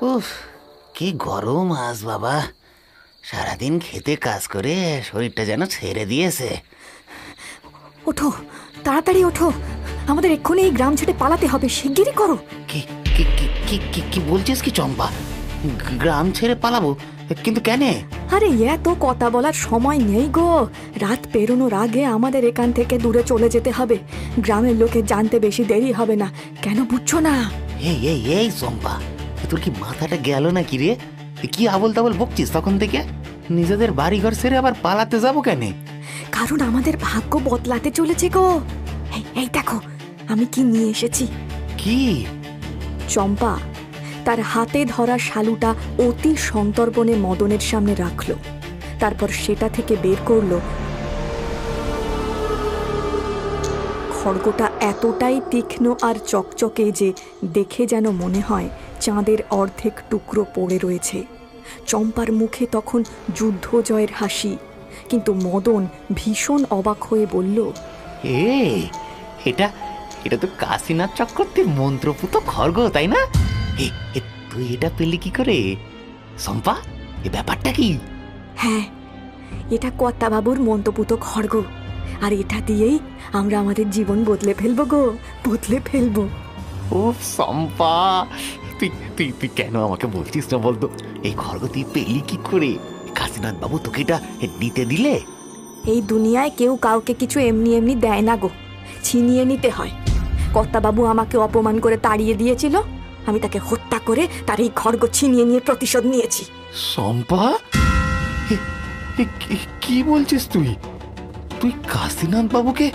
উফ কি গরম আজ বাবা। সারাদিন খেতে কাজ করে শরীরটা যেন ছেড়ে দিয়েছে। ওঠো তাড়াতাড়ি ওঠো। আমাদের এক্ষুনি এই গ্রাম ছেড়ে পালাতে হবে শিগগিরই করো। কি কি কি- কি কি বলছিস কি চম্পা? গ্রাম ছেড়ে পালাবো? কিন্তু কেন? আরে এত কথা বলার সময় নেই গো। রাত পেরোনোর আগে আমাদের এখান থেকে দূরে চলে যেতে হবে। গ্রামের লোকে জানতে বেশি দেরি হবে না। কেন বুঝছ না? এই এই এই চম্পা তোর কি মাথাটা গেল না কি রে কি আবল তাবল বকছিস তখন থেকে? নিজেদের বাড়িঘর ছেড়ে আবার পালাতে যাব কেন? কারণ আমাদের ভাগ্য বদলাতে চলেছে গো। এই দেখো আমি কি নিয়ে এসেছি? কি? চম্পা তার হাতে ধরা শালুটা অতি সন্তর্পণে মদনের সামনে রাখল। তারপর সেটা থেকে বের করল। খড়গটা এতটাই তীক্ষ্ণ আর চকচকে যে দেখে যেন মনে হয় চাঁদের অর্ধেক টুকরো পড়ে রয়েছে। চম্পার মুখে তখন যুদ্ধ জয়ের হাসি কিন্তু মদন ভীষণ অবাক হয়ে বলল এ এটা এটা তো কাশীনাথ চক্রবর্তীর মন্ত্রপুত খর্গ তাই না? তুই এটা পেলি কি করে? সম্পা এ ব্যাপারটা কি? হ্যাঁ এটা কর্তাবাবুর মন্তপুত খর্গ আর এটা দিয়েই আমরা আমাদের জীবন বদলে ফেলব গো বদলে ফেলব। ও সম্পা তুই তুই তুই কেন আমাকে বলছিস না বলতো? এই খড়গ তুই পেলি কি করে? কাশীনাথ বাবু তোকে এটা দিতে দিলে? এই দুনিয়ায় কেউ কাউকে কিছু এমনি এমনি দেয় না গো। ছিনিয়ে নিতে হয়। কর্তাবাবু আমাকে অপমান করে তাড়িয়ে দিয়েছিল। আমি তাকে হত্যা করে তার এই খড়গ ছিনিয়ে নিয়ে প্রতিশোধ নিয়েছি। কি- কি বলছিস তুই? তুই কাশীনাথ বাবুকে?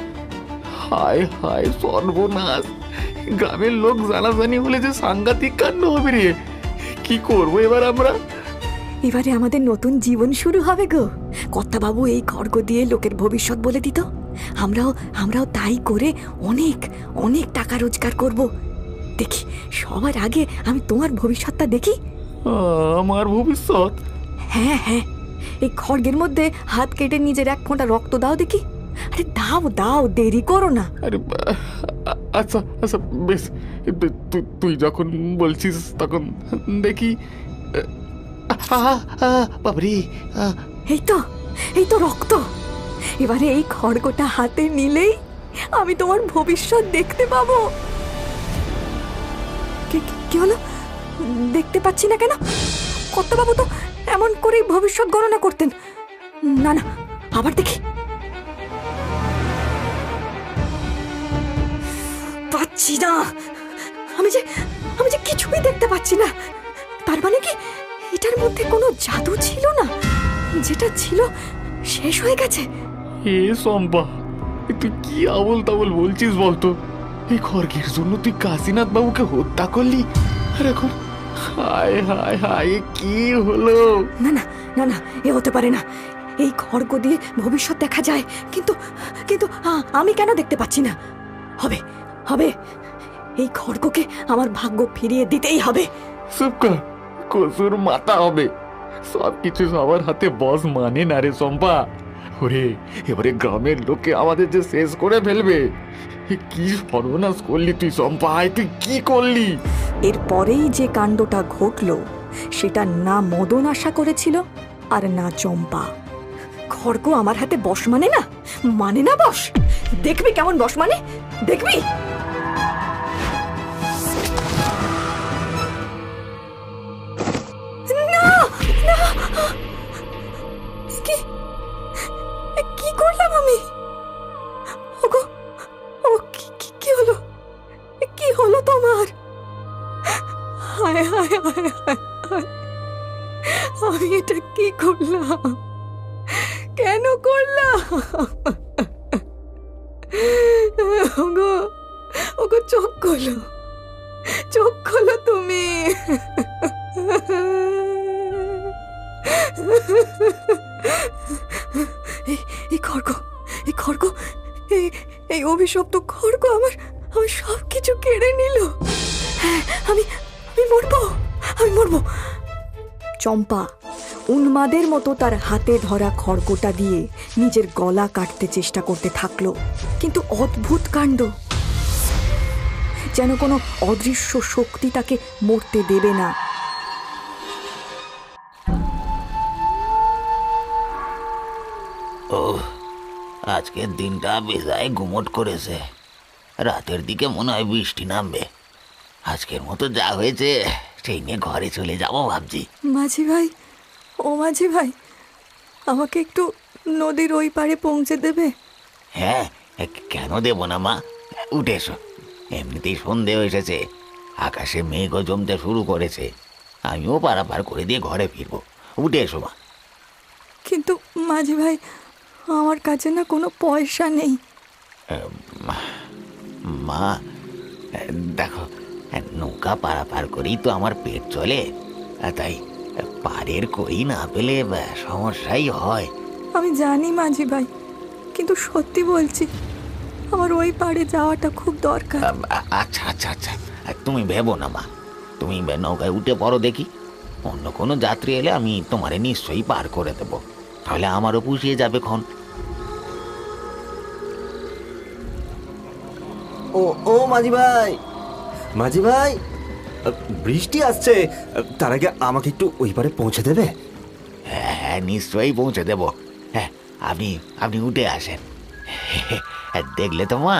হায় হায় সর্বনাশ। গ্রামের লোক জানাজানি হলে যে সাংঘাতিক কাণ্ড হবে রে। কি করব এবার আমরা? এবারে আমাদের নতুন জীবন শুরু হবে গো। কর্তাবাবু এই খড়গ দিয়ে লোকের ভবিষ্যৎ বলে দিত। আমরাও আমরাও তাই করে অনেক অনেক টাকা রোজগার করব। দেখি সবার আগে আমি তোমার ভবিষ্যৎটা দেখি। আমার ভবিষ্যৎ? হ্যাঁ হ্যাঁ। এই খড়গের মধ্যে হাত কেটে নিজের এক ফোঁটা রক্ত দাও দেখি। আরে দাও দাও দেরি করো না। আরে আচ্ছা আচ্ছা বেশ। তুই যখন বলছিস তখন দেখি বাবারে এই তো এই তো রক্ত। এবারে এই খড়গটা হাতে নিলেই আমি তোমার ভবিষ্যৎ দেখতে পাবো। কি কি- কি হলো? দেখতে পাচ্ছি না কেন? কর্তাবাবু তো এমন করেই ভবিষ্যৎ গণনা করতেন। না না আবার দেখি। পাচ্ছি না। আমি যে আমি যে কিছুই দেখতে পাচ্ছি না। তার মানে কি এটার মধ্যে কোনো জাদু ছিল না? যেটা ছিল শেষ হয়ে গেছে। এ সম্পা তুই কি আবল তাবল বলছিস বলতো? এই খড়গের জন্য তুই কাশীনাথ বাবুকে হত্যা করলি? আর এখন হায় হায় হায় কি হলো? না না না না এ হতে পারে না। এই খড়গ দিয়ে ভবিষ্যৎ দেখা যায়। কিন্তু কিন্তু আমি কেন দেখতে পাচ্ছি না? হবে। হবে। এই খড়গকে আমার ভাগ্য ফিরিয়ে দিতেই হবে। চুপ কর। কসুর মাথা হবে। সব কিছু সবার হাতে বস মানে না রে সম্পা ওরে এবারে গ্রামের লোকে আমাদের যে শেষ করে ফেলবে। কি সর্বনাশ করলি তুই আয় তুই কি করলি? এরপরেই যে কাণ্ডটা ঘটল সেটা না মদন আশা করেছিল আর না চম্পা। খড়গ আমার হাতে বস মানে না? মানে না বস? দেখবি কেমন বস মানে? দেখবি? ওগো ওগো, চোখ খোলো। চোখ খোলো তুমি। এই খড়গ এই খড়গ, এই এই অভিশপ্ত খড়গ আমার আমার সব কিছু কেড়ে নিল। হ্যাঁ আমি আমি মরবো আমি মরবো। চম্পা উন্মাদের মতো তার হাতে ধরা খড়কোটা দিয়ে নিজের গলা কাটতে চেষ্টা করতে থাকল। কিন্তু অদ্ভুত কাণ্ড। যেন কোনো অদৃশ্য শক্তি তাকে মরতে দেবে না। ও আজকের দিনটা বেজায় ঘুমট করেছে। রাতের দিকে মনে হয় বৃষ্টি নামবে। আজকের মতো যা হয়েছে সেই নিয়ে ঘরে চলে যাব ভাবছি। মাঝি ভাই ও মাঝি ভাই আমাকে একটু নদীর ওই পাড়ে পৌঁছে দেবে? হ্যাঁ কেন দেব না মা? উঠে এসো। এমনিতেই সন্ধে এসেছে। আকাশে মেঘও জমতে শুরু করেছে। আমিও পারাপার করে দিয়ে ঘরে ফিরবো। উঠে এসো মা। কিন্তু মাঝি ভাই আমার কাছে না কোনো পয়সা নেই। মা দেখো নৌকা পারাপার করেই তো আমার পেট চলে। তাই পাড়ের কই না পেলে সমস্যাই হয়। আমি জানি মাঝি ভাই কিন্তু সত্যি বলছি আমার ওই পাড়ে যাওয়াটা খুব দরকার। আচ্ছা আচ্ছা আচ্ছা। তুমি ভেবো না মা। তুমি নৌকায় উঠে পড়ো দেখি। অন্য কোনো যাত্রী এলে আমি তোমারে নিশ্চয়ই পার করে দেব। তাহলে আমারও পুষিয়ে যাবে ক্ষণ। ও ও মাঝি ভাই! মাঝি ভাই! বৃষ্টি আসছে। তার আগে আমাকে একটু ওই পারে পৌঁছে দেবে? হ্যাঁ হ্যাঁ নিশ্চয়ই পৌঁছে দেব। হ্যাঁ আপনি আপনি উঠে আসেন। দেখলে তো মা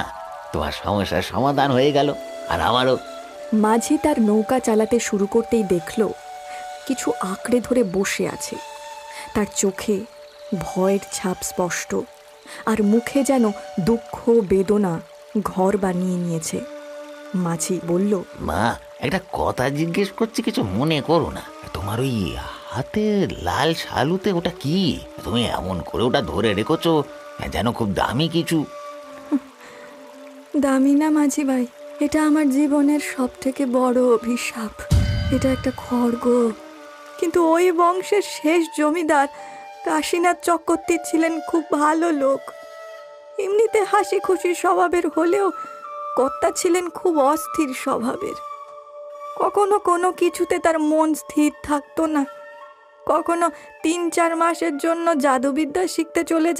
তোমার সমস্যার সমাধান হয়ে গেল আর আমারও। মাঝি তার নৌকা চালাতে শুরু করতেই দেখল কিছু আঁকড়ে ধরে বসে আছে। তার চোখে ভয়ের ছাপ স্পষ্ট আর মুখে যেন দুঃখ বেদনা ঘর বানিয়ে নিয়েছে। মাঝি বলল মা একটা কথা জিজ্ঞেস করছি কিছু মনে করো না। তোমার ওই হাতে লাল শালুতে ওটা কি? তুমি এমন করে ওটা ধরে রেখেছো যেন খুব দামি কিছু। দামি না মাঝি ভাই এটা আমার জীবনের সব থেকে বড় অভিশাপ। এটা একটা খড়গ। কিন্তু ওই বংশের শেষ জমিদার কাশীনাথ চক্রবর্তী ছিলেন খুব ভালো লোক। এমনিতে হাসি খুশি স্বভাবের হলেও কর্তা ছিলেন খুব অস্থির স্বভাবের। কখনো কোনো কিছুতে তার মন স্থির থাকতো না। কখনো তিন চার মাসের জন্য জাদুবিদ্যা শিখতে চলে